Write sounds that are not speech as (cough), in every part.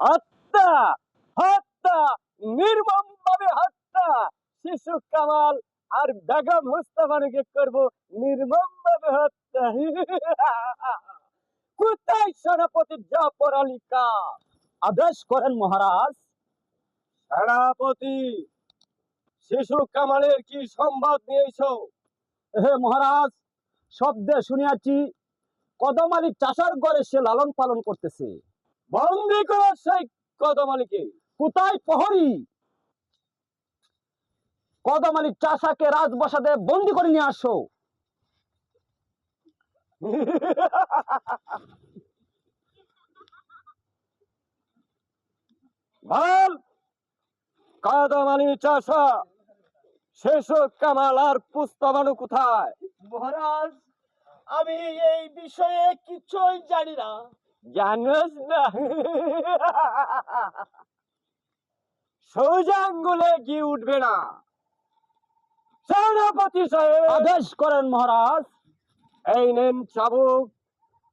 হত্যা হত্যা নির্মম ভাবে হত্যা। শিশু কামাল আর বেগম মুস্তাফানুকে করব নির্মম ভাবে হত্যা। (laughs) কোথায় সেনাপতি জাফর আলী কা আদেশ করেন মহারাজ। সেনাপতি শিশু কামালের কি সংবাদ নিয়েছ হে মহারাজ শব্দে শুনিয়াছি কদম আলী চাষার ঘরে সে লালন পালন করতেছে। বন্দি করো সেই কদম আলীকে কোথায় প্রহরী? কদম আলী চাষাকে রাজবসাদে বন্দি করে নিয়ে আসো। ভালো কদম চাষা, শেষ কামাল আর পুস্তবানু কোথায়? মহারাজ, আমি এই বিষয়ে কিছুই জানি না। জানোস না সোজা আঙ্গুলে কি উঠবে না সেনাপতি সাহেব আদেশ করেন মহারাজ এই নেন চাবুক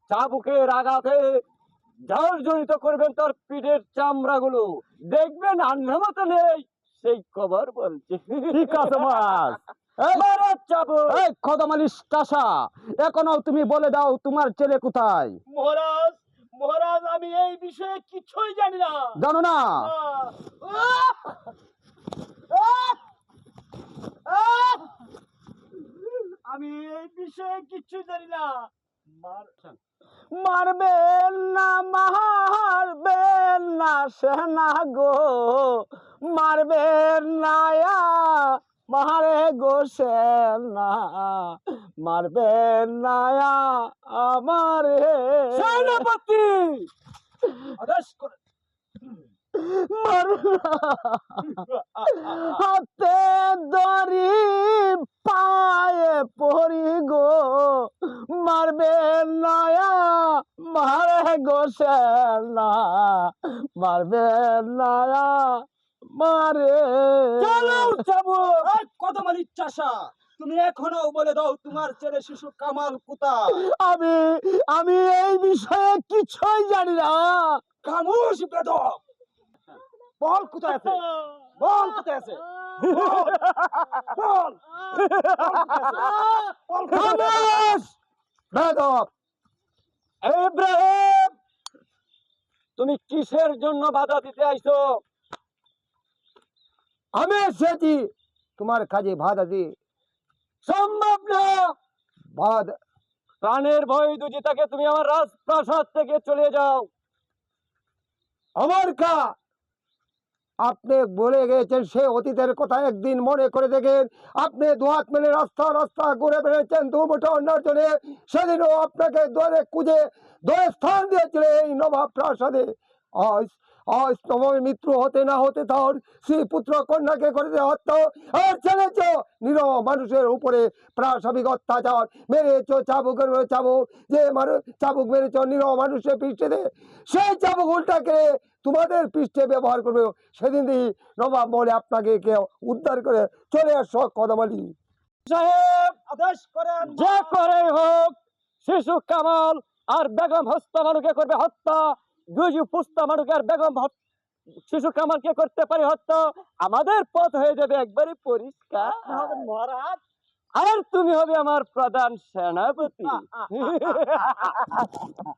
চাবুকের আঘাতে জর্জরিত করবেন তার পিঠের চামড়াগুলো দেখবেন আন্না মতো নেই সেই খবর বলছে ঠিক আছে মহারাজ চাবুক এই টাসা এখনও তুমি বলে দাও তোমার ছেলে কোথায় মহারাজ মহারাজ আমি এই বিষয়ে কিছুই জানি না। জানো না! আমি এই বিষয়ে কিছু জানি না। মার মারবেন না মারবেন না সেনা গো। মারবেন না মারে গো না মারবেন না আমারে। সেনাপতি! আদেশ করে। হাতে দড়ি পায়ে পড়ি গো মারবেন নয়া মারে গো সেনা মারবেন নয়া মারে। চলো যাব কত মালিক চাষা? তুমি এখনও বলে দাও তোমার ছেলে শিশু কামাল কোথায়? আমি আমি এই বিষয়ে কিছুই জানি না। খামোশ বেদক বল কোথায় আছে? বল কোথায় আছে? বল। বল? খামোশ! বেদব! ইব্রাহিম তুমি কিসের জন্য বাধা দিতে আইছো? আমি এসেছি তোমার কাজে বাধা দি সম্ভব না বাদ প্রাণের ভয় দুজিতাকে তুমি আমার রাজপ্রাসাদ থেকে চলে যাও আমার কা আপনি বলে গেছেন সে অতীতের কথা একদিন মনে করে দেখেন আপনি দুহাত মেলে রাস্তা রাস্তা ঘুরে বেড়েছেন দু মুঠো অন্যার জন্য সেদিনও আপনাকে দরে খুঁজে দরে স্থান দিয়েছিলেন এই নবাব প্রাসাদে আজ আজ তোমার মৃত্যু হতে না হতে তার শ্রী পুত্র কন্যাকে করে দেওয়া হত্যা আর ছেলেছ নিরহ মানুষের উপরে প্রাসবিক অত্যাচার। মেরেছ চাবুকের মেরে চাবুক যে মানুষ চাবুক মেরেছ নিরহ মানুষের পৃষ্ঠে দে সেই চাবুক উল্টাকে তোমাদের পৃষ্ঠে ব্যবহার করবে। সেদিন দিই নবাব মহলে আপনাকে কেউ উদ্ধার করে চলে আসো কদমালি। সাহেব আদেশ করেন যে করে হোক শিশু কামাল আর বেগম হস্তা মানুষকে করবে হত্যা। গুজু পুস্তা মানুষকে বেগম শিশু কামালকে করতে পারে হত্যা আমাদের পথ হয়ে যাবে একবারে পরিষ্কার। মহারাজ। আর তুমি হবে আমার প্রধান সেনাপতি। (laughs)